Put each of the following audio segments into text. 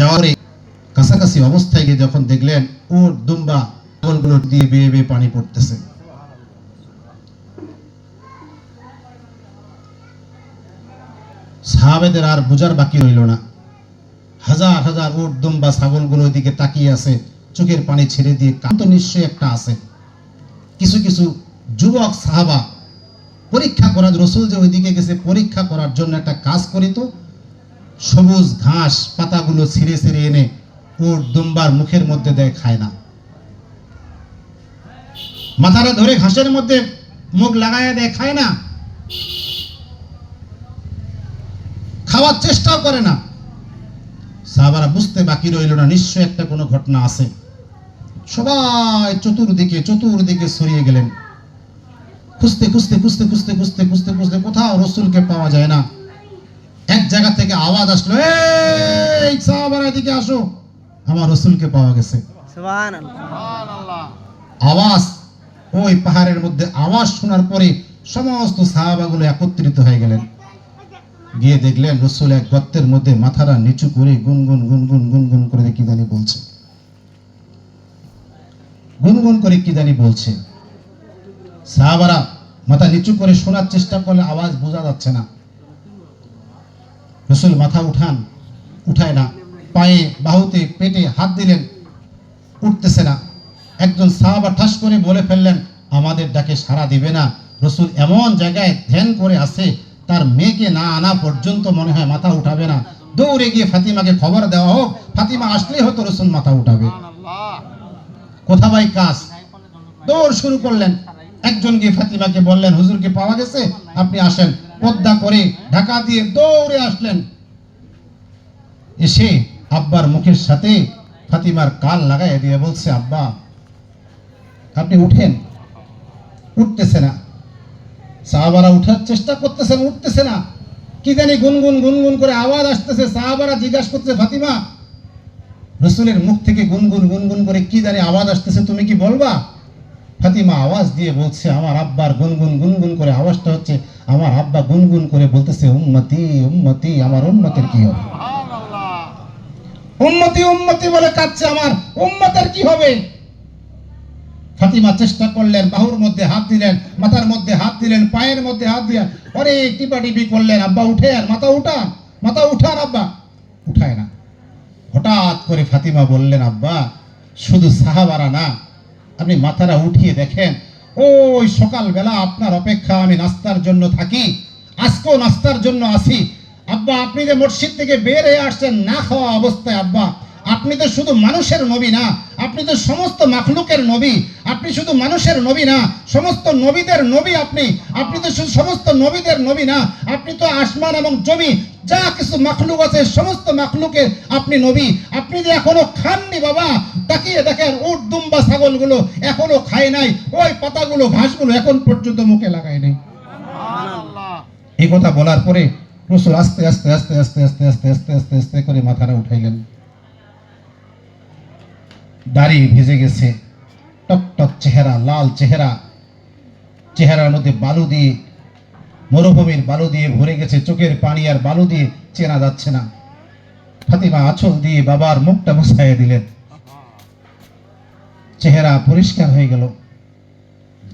যাওয়ার কাছাকাছি অবস্থায় গিয়ে যখন দেখলেন ওর দুম্বা ছাগলগুলো দিয়ে বেয়ে বেয়ে পানি পড়তেছে। সাহাবেদের আর বোঝার বাকি রইল না। হাজার হাজার উট, দুম্বা, ছাগলগুলো ওইদিকে তাকিয়ে আছে, চোখের পানি ছেড়ে দিয়ে কান্ত নিশ্চয়ই একটা আছে। কিছু কিছু যুবক সাহাবা পরীক্ষা করার, রসুল যে ওইদিকে গেছে, পরীক্ষা করার জন্য একটা কাজ করি তো সবুজ ঘাস পাতাগুলো ছিঁড়ে ছিঁড়ে এনে উট দুম্বার মুখের মধ্যে দেয়, খায় না। মাথাটা ধরে ঘাসের মধ্যে মুখ লাগায় দেয়, খায় না। খাওয়ার চেষ্টাও করে না। সাহাবারা বুঝতে বাকি রইল না নিশ্চয় একটা কোনো ঘটনা আছে। সবাই চতুর্দিকে চতুর্দিকে ছড়িয়ে গেলেন। খুঁজতে খুঁজতে খুঁজতে খুঁজতে খুঁজতে খুঁজতে খুঁজতে কোথাও রসুলকে পাওয়া যায় না। জায়গা থেকে আওয়াজ আসলো এই সাহাবারা এদিকে আসো। আমার রসুলকে পাওয়া গেছে। আওয়াজ ওই পাহাড়ের মধ্যে আওয়াজ শোনার পরে সমস্ত সাহাবাগুলো একত্রিত হয়ে গেলেন। গিয়ে দেখলেন রসুল এক গর্তের মধ্যে মাথাটা নিচু করে গুনগুন গুনগুন গুনগুন করে কি জানি বলছে। গুনগুন করে কি জানি বলছে। সাহাবারা মাথা নিচু করে শোনার চেষ্টা করলে আওয়াজ বোঝা যাচ্ছে না। রসুল মাথা উঠান, উঠায় না। পায়ে বাহুতে পেটে হাত দিলেন, উঠতেছে না। একজন সাহাবা ঠাস করে বলে ফেললেন, আমাদের ডাকে সাড়া দিবে না। রসুল এমন জায়গায় ধ্যান করে আছে, তার মেয়েকে না আনা পর্যন্ত মনে হয় মাথা উঠাবে না। দৌড়ে গিয়ে ফাতিমাকে খবর দেওয়া হোক, ফাতিমা আসলেই হয়তো রসুল মাথা উঠাবে। কোথা ভাই, কাজ। দৌড় শুরু করলেন। একজন গিয়ে ফাতিমাকে বললেন হুজুরকে পাওয়া গেছে? আপনি আসেন। পদ্মা করে ঢাকা দিয়ে দৌড়ে আসলেন। এসে আব্বার মুখের সাথে ফাতিমার কান লাগাই দিয়ে বলছে, আব্বা, আপনি উঠেন। উঠতেছে না। সাহাবারা উঠার চেষ্টা করতেছেন, উঠতেছে না। কি জানি গুনগুন গুনগুন করে আওয়াজ আসতেছে, সাহাবারা জিজ্ঞাসা করছে ফাতিমা, রসুলের মুখ থেকে গুনগুন গুনগুন করে কি জানি আওয়াজ আসতেছে, তুমি কি বলবা? ফাতিমা আওয়াজ দিয়ে বলছে, আমার আব্বার গুনগুন গুনগুন করে আওয়াজটা হচ্ছে আমার আব্বা গুনগুন করে বলতেছে উম্মতি উম্মতি আমার উম্মতের কি হবে? উম্মতি উম্মতি বলে কাঁদছে আমার। উম্মতের কি হবে? ফাতিমা চেষ্টা করলেন বাহুর মধ্যে হাত দিলেন মাথার মধ্যে হাত দিলেন পায়ের মধ্যে হাত দিলেন অনেক টিপাটিপি করলেন আব্বা উঠে আর মাথা উঠান মাথা উঠান আব্বা। উঠায় না। হঠাৎ করে ফাতিমা বললেন আব্বা শুধু সাহাবারা না আপনি মাথাটা উঠিয়ে দেখেন ওই সকালবেলা আপনার অপেক্ষা আমি নাস্তার জন্য থাকি। আজকেও নাস্তার জন্য আসি। আব্বা, আপনি যে মসজিদ থেকে বের হয়ে আসছেন, না খাওয়া অবস্থায়, আব্বা। আপনি তো শুধু মানুষের নবী না, আপনি তো সমস্ত মাখলুকের নবী, আপনি শুধু মানুষের নবী না, সমস্ত নবীদের নবী আপনি আপনি তো শুধু সমস্ত নবীদের নবী না, আপনি তো আসমান এবং জমি, যা কিছু মাখলুক আছে, সমস্ত মাখলুকের আপনি নবী। আপনি যে এখনও খাননি বাবা, তাকিয়ে দেখেন উট, দুম্বা, ছাগলগুলো এখনও খায় নাই, ওই পাতাগুলো, ঘাসগুলো এখন পর্যন্ত মুখে লাগায় নাই। এই কথা বলার পরে রসুল আস্তে আস্তে আস্তে আস্তে আস্তে আস্তে আস্তে আস্তে আস্তে করে মাথাটা উঠাইলেন। দাড়ি ভিজে গেছে। টক টক চেহারা, লাল চেহারা। চেহারার মধ্যে বালু দিয়ে, মরুভূমির বালু দিয়ে ভরে গেছে। চোখের পানি আর বালু দিয়ে চেনা যাচ্ছে না। ফাতিমা আঁচল দিয়ে বাবার মুখটা মুছাইয়া দিলেন। চেহারা পরিষ্কার হয়ে গেল।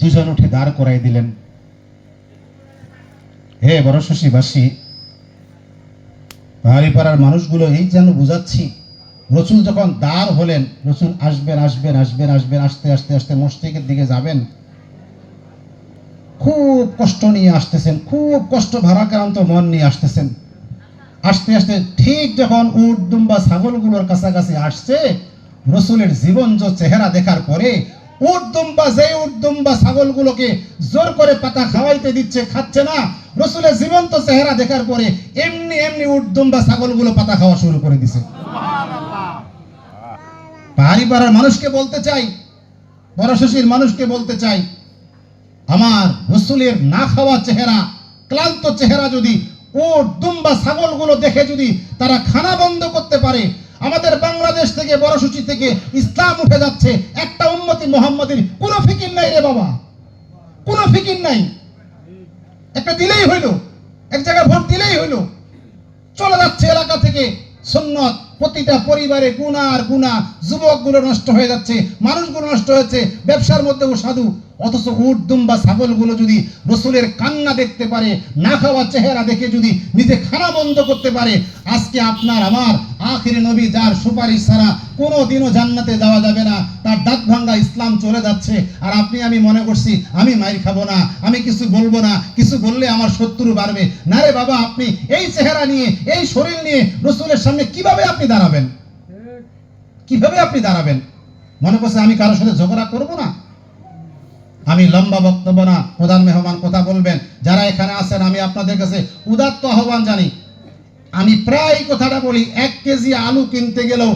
দুজন উঠে দাঁড় করাই দিলেন। হে বড় শশীবাসী পাহাড়ি পাড়ার মানুষগুলো এই যেন বুঝাচ্ছি। রসুল যখন দাঁড় হলেন, রসুল আসবেন আসবেন আসবেন আসবেন, আসতে আসতে আসতে মসজিদের দিকে যাবেন, খুব কষ্ট নিয়ে আসতেছেন, খুব কষ্ট ভারাক্রান্ত মন নিয়ে আসতেছেন। আসতে আসতে ঠিক যখন উট, দুম্বা, ছাগলগুলোর কাছাকাছি আসছে, রসুলের জীবন যে চেহারা দেখার পরে উট, দুম্বা যে উট, দুম্বা, ছাগলগুলোকে জোর করে পাতা খাওয়াইতে দিচ্ছে, খাচ্ছে না রসুলের জীবন্ত চেহারা দেখার পরে এমনি এমনি উট দুম্বা ছাগলগুলো পাতা খাওয়া শুরু করে দিছে। পাহাড়ি পাড়ার মানুষকে বলতে চাই, বড় শশীর মানুষকে বলতে চাই, আমার রসুলের না খাওয়া চেহারা, ক্লান্ত চেহারা যদি ও দুম্বা ছাগলগুলো দেখে যদি তারা খানা বন্ধ করতে পারে, আমাদের বাংলাদেশ থেকে, বড় সূচি থেকে ইসলাম উঠে যাচ্ছে, একটা উন্মতি মোহাম্মদের কোনো ফিকির নাই রে বাবা। কোনো ফিকির নাই। একটা দিলেই হইল। এক জায়গায় ভোট দিলেই হইল। চলে যাচ্ছে এলাকা থেকে সন্ন্যত প্রতিটা পরিবারে গুণা আর গুণা যুবকগুলো নষ্ট হয়ে যাচ্ছে, মানুষগুলো নষ্ট হয়েছে, ব্যবসার মধ্যেও সাধু। অথচ উট, দুম্বা, ছাগলগুলো যদি রসুলের কান্না দেখতে পারে, না খাওয়া চেহারা দেখে যদি নিজে খানা বন্ধ করতে পারে, আজকে আপনার, আমার আখিরি নবী যার সুপারিশ ছাড়া কোনো দিনও জান্নাতে যাওয়া যাবে না। তার ডাক ভাঙ্গা ইসলাম চলে যাচ্ছে। আর আপনি, আমি মনে করছি, আমি মাইর খাব না, আমি কিছু বলব না, কিছু বললে আমার শত্রু বাড়বে। না রে বাবা, আপনি এই চেহারা নিয়ে, এই শরীর নিয়ে রসুলের সামনে কীভাবে আপনি দাঁড়াবেন? কীভাবে আপনি দাঁড়াবেন? মনে করছে আমি কারোর সাথে ঝগড়া করব না? আমি লম্বা বক্তব্য না, প্রধান মেহমান কথা বলবেন। যারা এখানে আছেন, আমি আপনাদের কাছে উদাত্ত আহ্বান জানি। আমি প্রায় কথাটা বলি, এক কেজি আলু কিনতে গেলেও